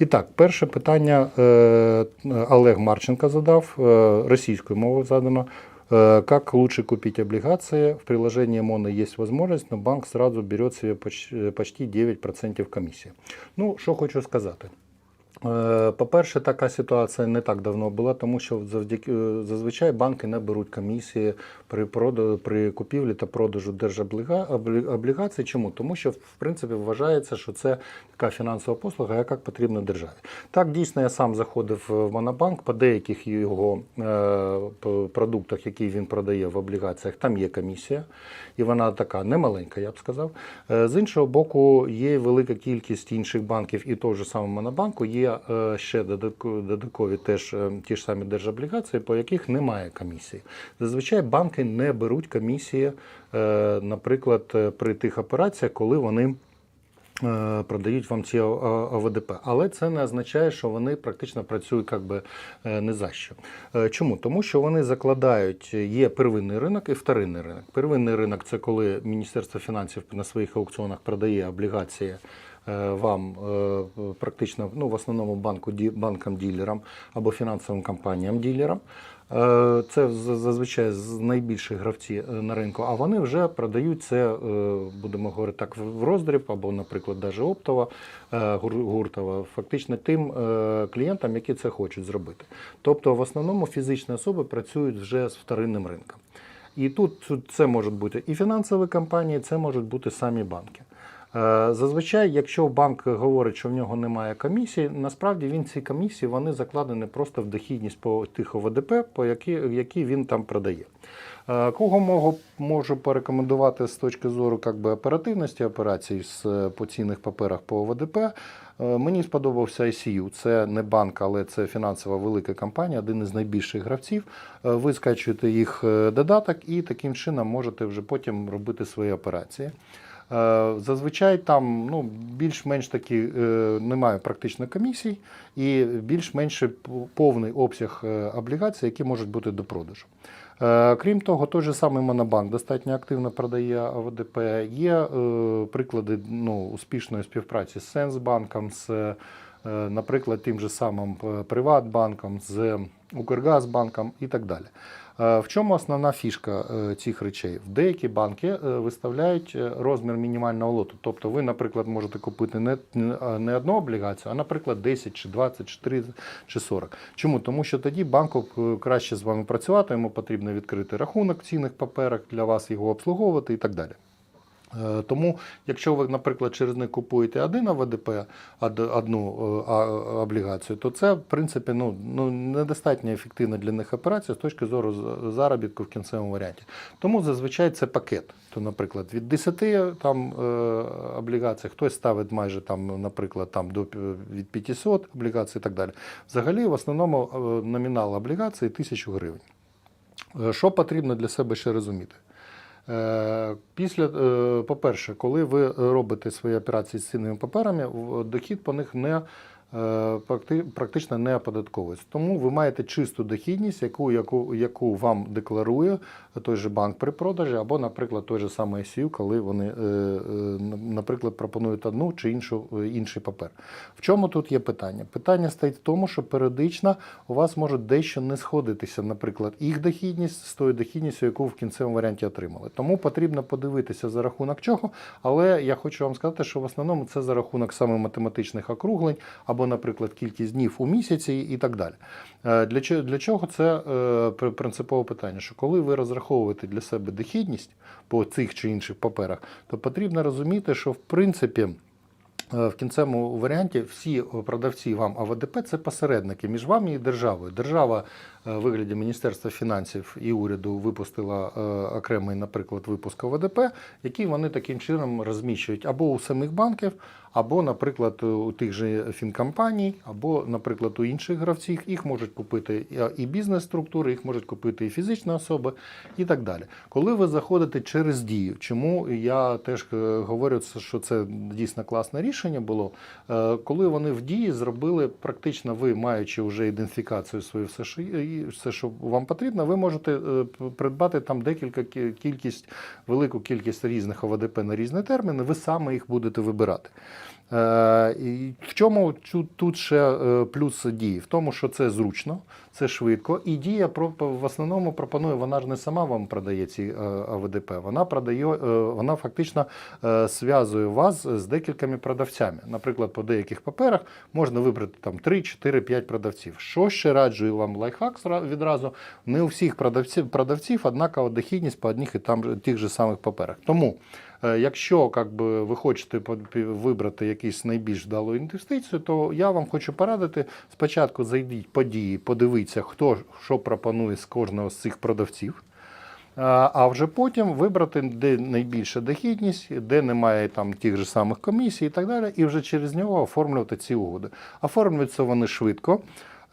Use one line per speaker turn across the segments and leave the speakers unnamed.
І так, перше питання е, Олег Марченко задав, е, російською мовою задано. Э, Как лучше купить облигации? В приложении МОНО есть возможность, но банк сразу берет себе почти 9% комісії. Ну, що хочу сказати. Е, По-перше, така ситуація не так давно була, тому що завдяки е, зазвичай банки не беруть комісії при прода- при купівлі та продажу держоблігацій. Чому? Тому що в принципі вважається, що це така фінансова послуга, яка потрібна державі. Так, дійсно, я сам заходив в Монобанк по деяких його е, продуктах, які він продає в облігаціях, там є комісія, і вона така немаленька, я б сказав. З іншого боку, є велика кількість інших банків і того ж самого Монобанку. Є е, ще додаткові теж е, ті ж самі держоблігації, по яких немає комісії. Зазвичай банки не беруть комісії, е, наприклад, при тих операціях, коли вони. Продають вам ці ОВДП, але це не означає, що вони практично працюють як би не за що. Чому? Тому що вони закладають, є первинний ринок і вторинний ринок. Первинний ринок це коли Міністерство фінансів на своїх аукціонах продає облігації вам е, практично ну, в основному банку, ді- банкам-ділерам або фінансовим компаніям-ділерам. Е, Це зазвичай з найбільших гравці е, на ринку, а вони вже продають це, е, будемо говорити так, в роздріб або, наприклад, навіть оптово, е, гуртово, фактично тим е, клієнтам, які це хочуть зробити. Тобто, в основному фізичні особи працюють вже з вторинним ринком. І тут це можуть бути і фінансові компанії, це можуть бути самі банки. Е, Зазвичай, якщо банк говорить, що в нього немає комісії, насправді він ці комісії вони закладені просто в дохідність по тих ОВДП, по які, які він там продає. Е, Кого можу, можу порекомендувати з точки зору как би, оперативності операцій з е, по цінних паперах по ОВДП? Мені сподобався ICU. Це не банк, але це фінансова велика компанія, один із найбільших гравців. Ви скачуєте їх додаток і таким чином можете вже потім робити свої операції. Е, Зазвичай там ну, більш-менш таки е, немає практично комісій і більш-менш повний обсяг е, облігацій, які можуть бути до продажу. Крім того, той же самий Монобанк достатньо активно продає ОВДП. Є приклади ну, успішної співпраці з Сенсбанком, з, наприклад, тим же самим Приватбанком, з Укргазбанком і так далі. Е, В чому основна фішка е, цих речей? В деякі банки е, виставляють розмір мінімального лоту. Тобто ви, наприклад, можете купити не, не- одну облігацію, а, наприклад, 10 чи 20 чи 30 чи 40. Чому? Тому що тоді банку краще з вами працювати, йому потрібно відкрити рахунок цінних паперах для вас, його обслуговувати і так далі. Е, Тому, якщо ви, наприклад, через них купуєте один АВДП, одну е, облігацію, то це, в принципі, ну, ну, недостатньо ефективна для них операція з точки зору заробітку в кінцевому варіанті. Тому зазвичай це пакет. То, наприклад, від 10 там, е, облігацій, хтось ставить майже, там, наприклад, там, до від 500 облігацій і так далі. Взагалі, в основному номінал облігації 1000 гривень. Що потрібно для себе ще розуміти? Е, Після, е, по-перше, коли ви робите свої операції з цінними паперами, дохід по них не е, практично не оподатковується. Тому ви маєте чисту дохідність, яку, яку, яку вам декларує той же банк при продажі, або, наприклад, той же самий ICU, коли вони, наприклад, пропонують одну чи іншу, е, інший папер. В чому тут є питання? Питання стоїть в тому, що періодично у вас може дещо не сходитися, наприклад, їх дохідність з тою дохідністю, яку в кінцевому варіанті отримали. Тому потрібно подивитися за рахунок чого. Але я хочу вам сказати, що в основному це за рахунок саме математичних округлень, або, наприклад, кількість днів у місяці і так далі. Е, Для чого, для чого це е, принципове питання? Що коли ви розраховуєте для себе дохідність по цих чи інших паперах, то потрібно розуміти, що в принципі. Е, В кінцевому варіанті всі продавці вам АВДП це посередники між вами і державою. Держава е, вигляді Міністерства фінансів і уряду випустила е, окремий, наприклад, випуск ОВДП, який вони таким чином розміщують або у самих банків, або, наприклад, у тих же фінкомпаній, або, наприклад, у інших гравців. Їх можуть купити і- і бізнес-структури, їх можуть купити і фізичні особи, і так далі. Коли ви заходите через дію, чому я теж е, говорю, що це дійсно класне рішення було, е, коли вони в дії зробили практично ви, маючи вже ідентифікацію свою, що, є, і все, що вам потрібно, ви можете е, придбати там декілька кількість, велику кількість різних ОВДП на різні терміни, ви саме їх будете вибирати. Е, в чому тут ще е, плюс дії? В тому, що це зручно, це швидко, і дія в основному пропонує. Вона ж не сама вам продає ці е, АВДП. Вона продає, вона фактично зв'язує вас з декількома продавцями. Наприклад, по деяких паперах можна вибрати там 3, 4, 5 продавців. Що ще раджую вам лайфхак відразу? Не у всіх продавців продавців однакова дохідність по одних і там тих же самих паперах. Тому. Е, Якщо как би, ви хочете вибрати якусь найбільш вдалу інвестицію, то я вам хочу порадити спочатку зайдіть по дії, подивіться, хто що пропонує з кожного з цих продавців. А а вже потім вибрати, де найбільша дохідність, де немає там тих же самих комісій і так далі, і вже через нього оформлювати ці угоди. Оформлюються вони швидко,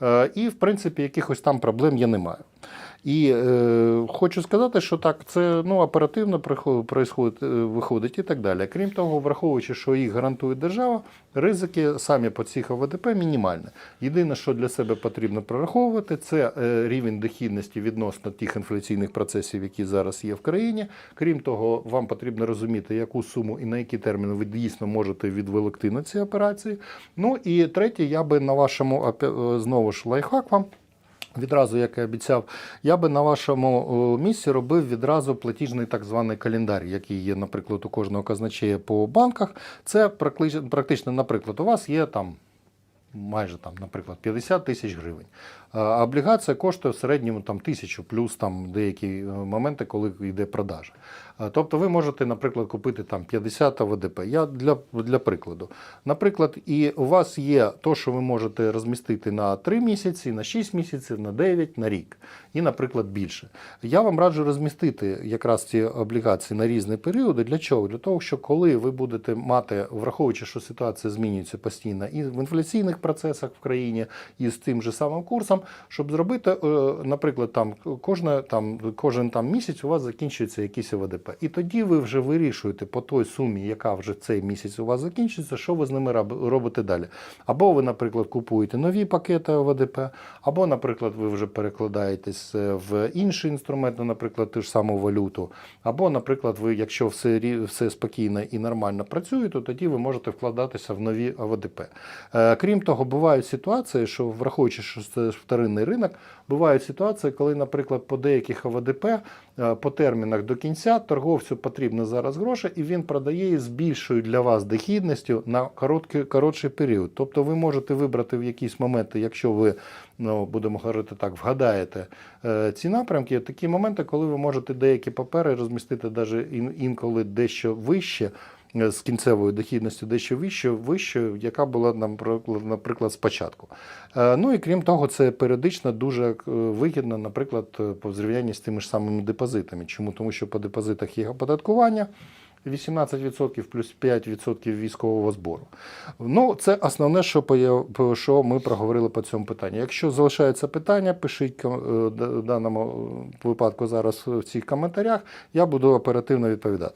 е, і в принципі якихось там проблем я не маю. І е, хочу сказати, що так, це ну, оперативно прихо- е, виходить і так далі. Крім того, враховуючи, що їх гарантує держава, ризики самі по цих ОВДП мінімальні. Єдине, що для себе потрібно прораховувати, це е, рівень дохідності відносно тих інфляційних процесів, які зараз є в країні. Крім того, вам потрібно розуміти, яку суму і на який термін ви дійсно можете відволікти на ці операції. Ну і третє, я би на вашому е, знову ж лайфхак вам. Відразу, як і обіцяв, я би на вашому місці робив відразу платіжний так званий календар, який є, наприклад, у кожного казначея по банках. Це практично, наприклад, у вас є там майже там, наприклад, 50 тисяч гривень. А облігація коштує в середньому там тисячу, плюс там деякі е, моменти, коли йде продажа. Тобто ви можете, наприклад, купити там 50 АВДП. Я для, для прикладу. Наприклад, і у вас є то, що ви можете розмістити на 3 місяці, на 6 місяців, на 9, на рік. І, наприклад, більше. Я вам раджу розмістити якраз ці облігації на різні періоди. Для чого? Для того, що коли ви будете мати, враховуючи, що ситуація змінюється постійно і в інфляційних процесах в країні, і з тим же самим курсом, щоб зробити, е, наприклад, там кожна там кожен там місяць у вас закінчується якийсь ОВДП. І тоді ви вже вирішуєте по той сумі, яка вже цей місяць у вас закінчиться, що ви з ними робите далі. Або ви, наприклад, купуєте нові пакети ОВДП, або, наприклад, ви вже перекладаєтесь е, в інший інструмент, ну, наприклад, ту ж саму валюту. Або, наприклад, ви, якщо все, все спокійно і нормально працює, то тоді ви можете вкладатися в нові ОВДП. Е, Крім того, бувають ситуації, що враховуючи, що це вторинний ринок, бувають ситуації, коли, наприклад, по деяких ОВДП е, по термінах до кінця торговцю потрібно зараз гроші, і він продає із більшою для вас дохідністю на короткий, коротший період. Тобто ви можете вибрати в якісь моменти, якщо ви, ну, будемо говорити так, вгадаєте е, ці напрямки, такі моменти, коли ви можете деякі папери розмістити навіть інколи дещо вище. Е, З кінцевою дохідністю дещо вище, вище, яка була, наприклад, спочатку. Е, Ну і крім того, це періодично дуже е, вигідно, наприклад, по зрівнянні з тими ж самими депозитами. Чому? Тому що по депозитах є оподаткування. 18% плюс 5% військового збору. Ну, це основне, що, що ми проговорили по цьому питанню. Якщо залишаються питання, пишіть в даному випадку зараз в цих коментарях. Я буду оперативно відповідати.